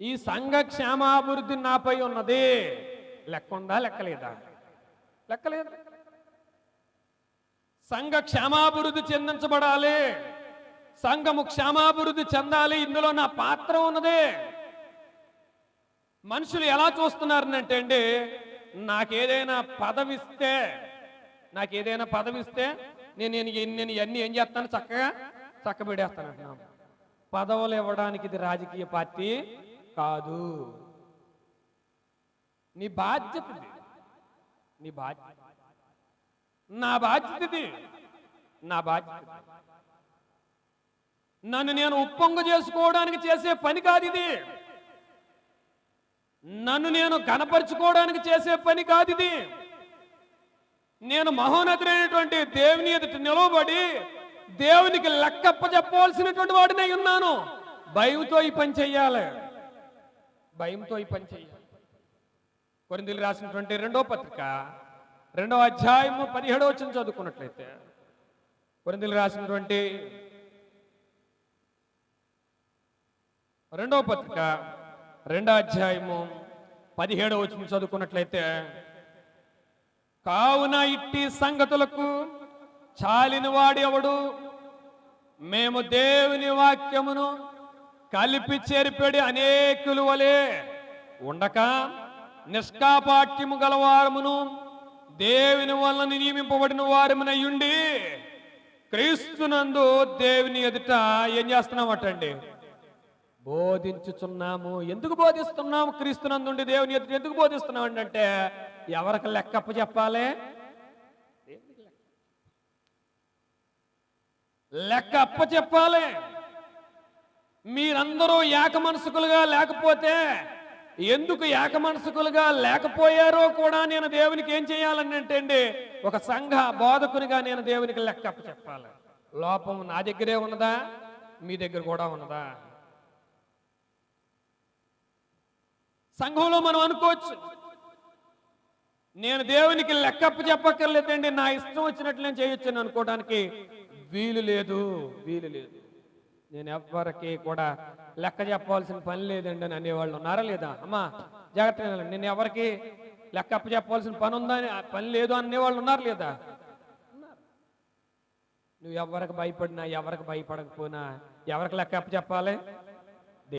ఈ సంఘ క్షేమాభివృద్ధి నాపై ఉన్నది. లెక్క ఉందా లెక్కలేదా? లెక్కలేదు. సంఘ క్షేమాభివృద్ధి చెందించబడాలి. సంఘము క్షేమాభివృద్ధి చెందాలి. ఇందులో నా పాత్ర ఉన్నది. మనుషులు ఎలా చూస్తున్నారంటే అండి నాకేదైనా పదవిస్తే నాకేదైనా పదవిస్తే నేను నేను నేను ఇవన్నీ ఏం చేస్తాను? చక్కగా చక్కబెడేస్తాను అంటున్నాను పదవులు ఇవ్వడానికి ఇది రాజకీయ పార్టీ. కాదు. నీ బాధ్యత నీ బాధ్యత. నా బాధ్యత నా బాధ్యత. నన్ను నేను ఉప్పొంగ చేసుకోవడానికి చేసే పని కాదు ఇది. నన్ను నేను కనపరుచుకోవడానికి చేసే పని కాదు ఇది. నేను మహోన్నతుడైనటువంటి దేవుని ఎదుట నిలవబడి దేవునికి లెక్కప్ప చెప్పవలసినటువంటి వాడినై ఉన్నాను. భయంతో ఈ పని చెయ్యాలి. భయంతో ఈ పని చేయాలి కొరిందులు రాసినటువంటి రెండో పత్రిక రెండో అధ్యాయము పదిహేడో వచ్చిన చదువుకున్నట్లయితే కొరిందులు రాసినటువంటి రెండో పత్రిక రెండో అధ్యాయము పదిహేడో వచ్చిన చదువుకున్నట్లయితే కావున ఇట్టి సంగతులకు చాలిన మేము దేవుని వాక్యమును కలిపి చేరిపెడి అనేకులు వలె ఉండక నిష్కాపాట్యము గలవారమును దేవుని వలన నియమింపబడిన వారమునయ్యుండి క్రీస్తునందు దేవుని ఎదుట ఏం చేస్తున్నామటండి బోధించుచున్నాము. ఎందుకు బోధిస్తున్నాము? క్రీస్తునందుండి దేవుని ఎదుట ఎందుకు బోధిస్తున్నాం అంటే ఎవరికి లెక్కప్ప చెప్పాలి? లెక్క అప్ప చెప్పాలి. మీరందరూ ఏక మనసుకులుగా లేకపోతే ఎందుకు ఏక మనసుకులుగా లేకపోయారో కూడా నేను దేవునికి ఏం చేయాలని అంటే అండి ఒక సంఘ బోధకునిగా నేను దేవునికి లెక్క చెప్పాలి. లోపం నా దగ్గరే ఉన్నదా? మీ దగ్గర కూడా ఉన్నదా? సంఘంలో మనం అనుకోవచ్చు. నేను దేవునికి లెక్కప్ప చెప్పక్కర్లేదండి నా ఇష్టం వచ్చినట్లు నేను చేయొచ్చు అనుకోవడానికి వీలు లేదు వీలు లేదు. నేను ఎవ్వరికి కూడా లెక్క చెప్పాల్సిన పని లేదండి అని అనేవాళ్ళు ఉన్నారా లేదా? అమ్మా జాగ్రత్త నేను ఎవరికి లెక్క అప్ప చెప్పాల్సిన పని ఉందా అని పని లేదు అనేవాళ్ళు ఉన్నారు లేదా? నువ్వు ఎవరికి భయపడినా ఎవరికి భయపడకపోయినా ఎవరికి లెక్క అప్ప చెప్పాలి?